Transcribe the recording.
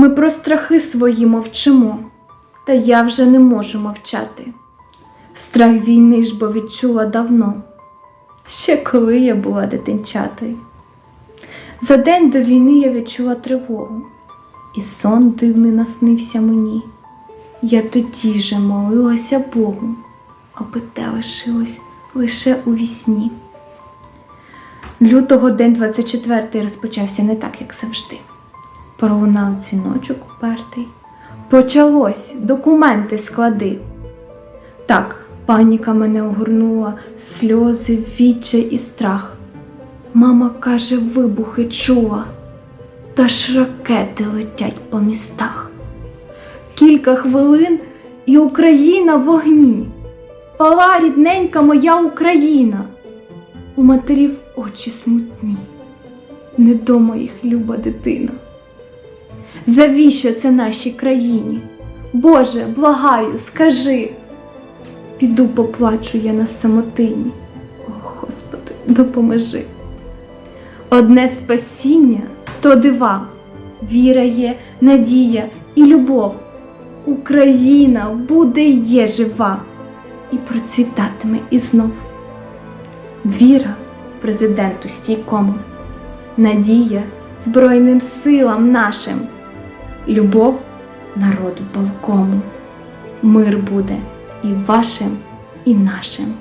Ми про страхи свої мовчимо, та я вже не можу мовчати. Страх війни ж бо відчула давно, ще коли я була дитинчатою. За день до війни я відчула тривогу, і сон дивний наснився мені. Я тоді же молилася Богу, аби те лишилось лише у вісні. Лютого день 24 розпочався не так, як завжди. Пролунав дзвіночок упертий. Почалось, документи склади. Так, паніка мене огорнула, сльози, відчай і страх. Мама каже, вибухи чула, та ж ракети летять по містах. Кілька хвилин і Україна в вогні. Пала рідненька моя Україна. У матерів очі смутні. Недома їх люба дитина. Завіщо це нашій країні? Боже, благаю, скажи. Піду поплачу я на самотині. О, Господи, допоможи. Одне спасіння то дива, віра є, надія і любов. Україна буде є жива і процвітатиме і знов. Віра президенту стійкому, надія Збройним силам нашим, любов народу полкому. Мир буде і вашим, і нашим.